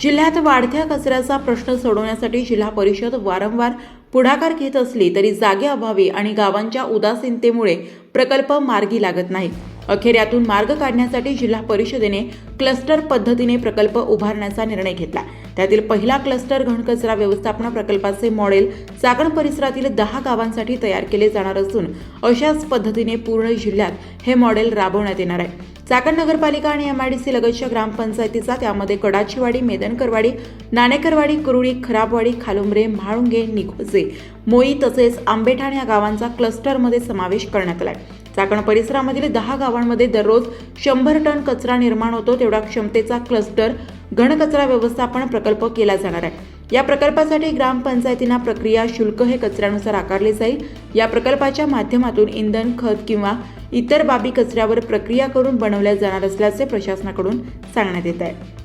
जिल्ह्यात वाढत्या कचऱ्याचा प्रश्न सोडवण्यासाठी जिल्हा परिषद वारंवार पुढाकार घेत असली तरी जागेअभावी आणि गावांच्या उदासीनतेमुळे प्रकल्प मार्गी लागत नाही. अखेर यातून मार्ग काढण्यासाठी जिल्हा परिषदेने क्लस्टर पद्धतीने प्रकल्प उभारण्याचा निर्णय घेतला. त्यातील पहिला क्लस्टर घनकचरा व्यवस्थापन प्रकल्पाचे मॉडेल चाकण परिसरातील दहा गावांसाठी तयार केले जाणार असून अशाच पद्धतीने पूर्ण जिल्ह्यात हे मॉडेल राबवण्यात येणार आहे. चाकण नगरपालिका आणि एमआयडीसी लगतच्या ग्रामपंचायतीचा त्यामध्ये कडाचीवाडी मेदनकरवाडी नाणेकरवाडी कुरुळी खराबवाडी खालुंबरे म्हाळुंगे निघोजे मोई तसेच आंबेठाण या गावांचा क्लस्टरमध्ये समावेश करण्यात आलाय. चाकण परिसरामधील दहा गावांमध्ये दररोज शंभर टन कचरा निर्माण होतो तेवढा क्षमतेचा क्लस्टर घनकचरा व्यवस्थापन प्रकल्प केला जाणार आहे. या प्रकल्पासाठी ग्रामपंचायतींना प्रक्रिया शुल्क हे कचऱ्यानुसार आकारले जाईल. या प्रकल्पाच्या माध्यमातून इंधन खत किंवा इतर बाबी कचऱ्यावर प्रक्रिया करून बनवल्या जाणार असल्याचे प्रशासनाकडून सांगण्यात येत आहे.